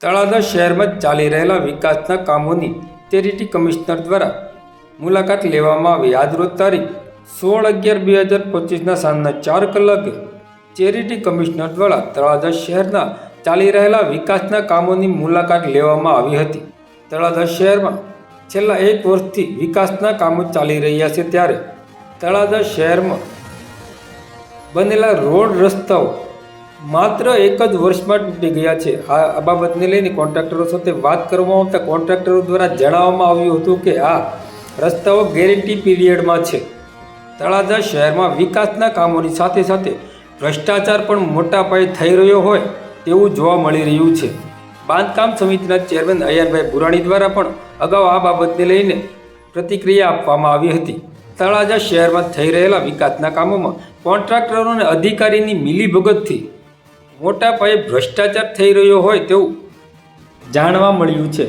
તળાજા શહેરમાં ચાલી રહેલા વિકાસના કામોની ચેરિટી કમિશનર દ્વારા મુલાકાત લેવામાં આવી. આજરોજ તારીખ સોળ અગિયાર બે હજાર પચીસના સાંજના ચાર કલાકે ચેરિટી કમિશનર દ્વારા તળાજા શહેરના ચાલી રહેલા વિકાસના કામોની મુલાકાત લેવામાં આવી હતી. તળાજા શહેરમાં છેલ્લા એક વર્ષથી વિકાસના કામો ચાલી રહ્યા છે ત્યારે તળાજા શહેરમાં બનેલા રોડ રસ્તાઓ માત્ર એક જ વર્ષમાં તૂટી ગયા છે. આ બાબતને લઈને કોન્ટ્રાક્ટરો સાથે વાત કરવામાં આવતા કોન્ટ્રાક્ટરો દ્વારા જણાવવામાં આવ્યું હતું કે આ રસ્તાઓ ગેરંટી પીરિયડમાં છે. તળાજા શહેરમાં વિકાસના કામોની સાથે સાથે ભ્રષ્ટાચાર પણ મોટા પાયે થઈ રહ્યો હોય તેવું જોવા મળી રહ્યું છે. બાંધકામ સમિતિના ચેરમેન અય્યરભાઈ બુરાણી દ્વારા પણ અગાઉ આ બાબતને લઈને પ્રતિક્રિયા આપવામાં આવી હતી. તળાજા શહેરમાં થઈ રહેલા વિકાસના કામોમાં કોન્ટ્રાક્ટરો અને અધિકારીની મિલીભગતથી મોટા પાયે ભ્રષ્ટાચાર થઈ રહ્યો હોય તેવું જાણવા મળ્યું છે.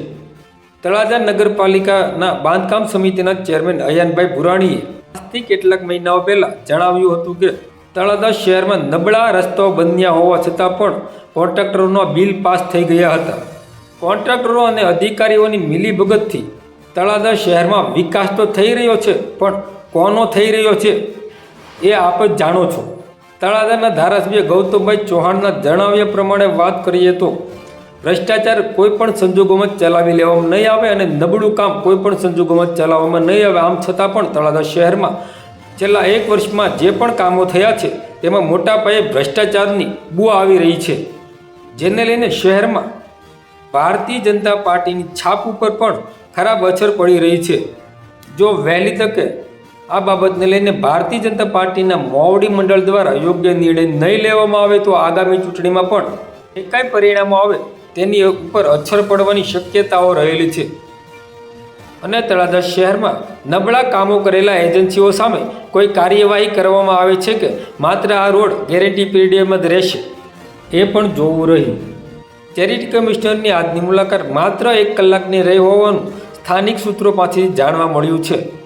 તળાજા નગરપાલિકાના બાંધકામ સમિતિના ચેરમેન અયાનભાઈ ભુરાણીએ આજથી કેટલાક મહિનાઓ પહેલાં જણાવ્યું હતું કે તળાજા શહેરમાં નબળા રસ્તાઓ બન્યા હોવા છતાં પણ કોન્ટ્રાક્ટરોના બિલ પાસ થઈ ગયા હતા. કોન્ટ્રાક્ટરો અને અધિકારીઓની મિલીભગતથી તળાજા શહેરમાં વિકાસ તો થઈ રહ્યો છે, પણ કોનો થઈ રહ્યો છે એ આપ જ જાણો છો. તળાજાના ધારાસભ્ય ગૌતમભાઈ ચૌહાણના જણાવ્યા પ્રમાણે વાત કરીએ તો, ભ્રષ્ટાચાર કોઈ પણ સંજોગોમાં ચલાવી લેવામાં નહીં આવે અને નબળું કામ કોઈ પણ સંજોગોમાં ચલાવવામાં નહીં આવે. આમ છતાં પણ તળાજા શહેરમાં છેલ્લા એક વર્ષમાં જે પણ કામો થયા છે, તેમાં મોટા પાયે ભ્રષ્ટાચારની બુઆ આવી રહી છે. જેને લઈને શહેરમાં ભારતીય જનતા પાર્ટીની છાપ ઉપર પણ ખરાબ અસર પડી રહી છે. જો વહેલી તકે આ બાબતને લઈને ભારતીય જનતા પાર્ટીના મોવડી મંડળ દ્વારા યોગ્ય નિર્ણય નહીં લેવામાં આવે તો આગામી ચૂંટણીમાં પણ જે કાંઈ પરિણામો આવે તેની ઉપર અસર પડવાની શક્યતાઓ રહેલી છે. અને તળાજા શહેરમાં નબળા કામો કરેલા એજન્સીઓ સામે કોઈ કાર્યવાહી કરવામાં આવે છે કે માત્ર આ રોડ ગેરંટી પીરિયડમાં જ રહેશે? એ પણ જોવું રહ્યું. ચેરિટી કમિશનરની આજની મુલાકાત માત્ર એક કલાકની રહી હોવાનું સ્થાનિક સૂત્રો પાસેથી જાણવા મળ્યું છે.